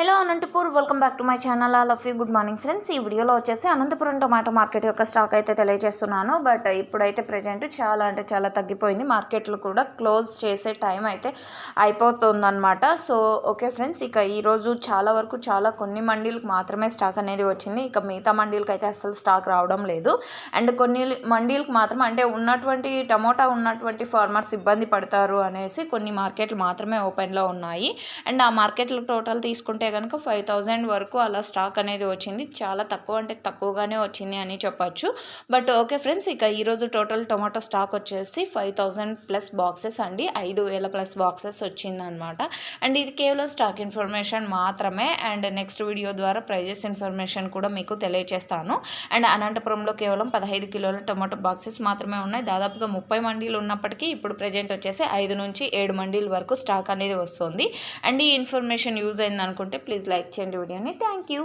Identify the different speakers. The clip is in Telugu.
Speaker 1: Hello Anantapur welcome back to my channel all of you good morning friends ఈ వీడియోలో వచ్చేసి అనంతపురం టమాటో మార్కెట్ యొక్క స్టాక్ అయితే తెలియజేస్తున్నాను. బట్ uh, ఇప్పుడైతే ప్రజెంట్ చాలా అంటే చాలా తగ్గిపోయింది. మార్కెట్లు కూడా క్లోజ్ చేసే టైం అయితే అయిపోతుందన్నమాట. సో ఓకే ఫ్రెండ్స్ ఇక ఈరోజు చాలా వరకు చాలా కొన్ని మండీలకు మాత్రమే స్టాక్ అనేది వచ్చింది. ఇక మిగతా మండీలకు అయితే అసలు స్టాక్ రావడం లేదు. అండ్ కొన్ని మండీలకు మాత్రం అంటే ఉన్నటువంటి టమోటా ఉన్నటువంటి ఫార్మర్స్ ఇబ్బంది పడతారు అనేసి కొన్ని మార్కెట్లు మాత్రమే ఓపెన్లో ఉన్నాయి. అండ్ ఆ మార్కెట్లు టోటల్ తీసుకుంటే కనుక ఫైవ్ థౌజండ్ వరకు అలా స్టాక్ అనేది వచ్చింది. చాలా తక్కువ అంటే తక్కువగానే వచ్చింది అని చెప్పొచ్చు. బట్ ఓకే ఫ్రెండ్స్ ఇక ఈరోజు టోటల్ టొమాటో స్టాక్ వచ్చేసి ఫైవ్ థౌజండ్ ప్లస్ బాక్సెస్ అండి. ఐదు వేల ప్లస్ బాక్సెస్ వచ్చిందనమాట అండ్ ఇది కేవలం స్టాక్ ఇన్ఫర్మేషన్ మాత్రమే. అండ్ నెక్స్ట్ వీడియో ద్వారా ప్రైజెస్ ఇన్ఫర్మేషన్ కూడా మీకు తెలియజేస్తాను అండ్ అనంతపురంలో కేవలం పదహైదు కిలోల టొమాటో బాక్సెస్ మాత్రమే ఉన్నాయి. దాదాపుగా ముప్పై మండీలు ఉన్నప్పటికీ ఇప్పుడు ప్రజెంట్ వచ్చేసి ఐదు నుంచి ఏడు మండీల వరకు స్టాక్ అనేది వస్తుంది. అండ్ ఈ ఇన్ఫర్మేషన్ యూజ్ అయింది అనుకుంటే ప్లీజ్ లైక్ చేయండి వీడియోని. Thank you.